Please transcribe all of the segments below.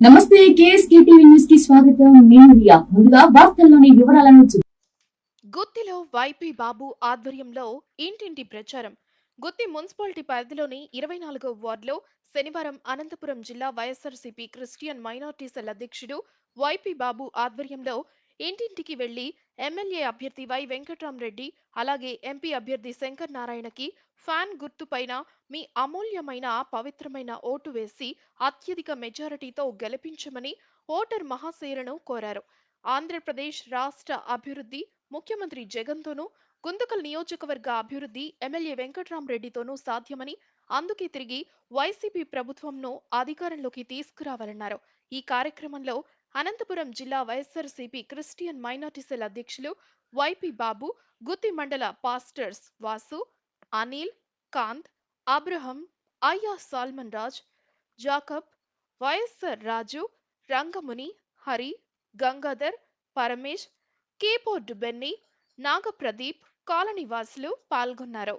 నమస్తే KSK TV న్యూస్కి స్వాగతం. నేను రియా. ముందుగా వార్తల్లోని వివరాలను గుత్తిలో వైపీ బాబు ఆధ్వర్యంలో ఇంటింటి ప్రచారం. గుత్తి మున్సిపాలిటీ పరిధిలోని ఇరవై నాలుగో వార్డులో శనివారం అనంతపురం జిల్లా వైఎస్ఆర్సీపీ క్రిస్టియన్ మైనార్టీ సెల్ అధ్యక్షుడు వైపీ బాబు ఆధ్వర్యంలో ఇంటింటికి వెళ్ళి ఎమ్మెల్యే అభ్యర్థి వై వెంకట్రామరెడ్డి అలాగే ఎంపీ అభ్యర్థి శంకర్ నారాయణకి ఫ్యాన్ గుర్తుపైన మీ అమూల్యమైన పవిత్రమైన ఓటు వేసి అత్యధిక మెజారిటీతో గెలిపించమని ఓటర్ మహాశయులను కోరారు. ఆంధ్రప్రదేశ్ రాష్ట్ర అభివృద్ధి ముఖ్యమంత్రి జగన్తోనూ గుంతకల్ నియోజకవర్గ అభివృద్ధి ఎమ్మెల్యే వెంకట్రామరెడ్డితోనూ సాధ్యమని అందుకే తిరిగి వైసీపీ ప్రభుత్వంను అధికారంలోకి తీసుకురావాలన్నారు. ఈ కార్యక్రమంలో అనంతపురం జిల్లా వైఎస్ఆర్సీపీ క్రిస్టియన్ మైనార్టీ సెల్ అధ్యక్షులు వైపీ బాబు గుత్తి మండల పాస్టర్స్ వాసు అనిల్ కాంత్ అబ్రహం అయ్యా Solomon Raj Jacob YSR Raju Rangamuni Hari Gangadhar Paramesh keyboard Benny Nagapradeep కాలనీవాసులు పాల్గొన్నారు.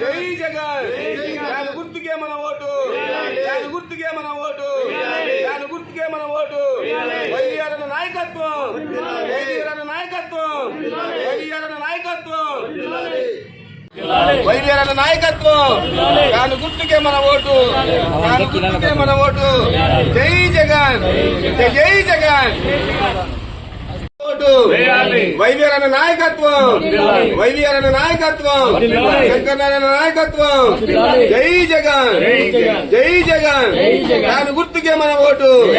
జై జగన్. దాని గుర్తుకే మన ఓటు. దాని గుర్తుకే మన ఓటు. దాని గుర్తుకే మన ఓటు. వైద్యాల నాయకత్వం. వైద్యాల నాయకత్వం. వైద్యాల నాయకత్వం. వైద్యాల నాయకత్వం. దాని గుర్తుకే మన ఓటు. దాని గుర్తుకే మన ఓటు. జై జగన్. జై జగన్. ఓటు వైద్యాల నాయకత్వం. వైద్యాల నాయకత్వం. శంకరనారాయణ నాయకత్వం. జై జగన్. జై జగన్. దాని గుర్తుకే మన ఓటు.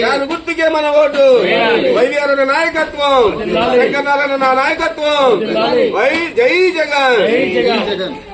దాని గుర్తుకే మన ఓటు. వైద్యాల నాయకత్వం. శంకరనారాయణ నాయకత్వం. వై జై జగన్.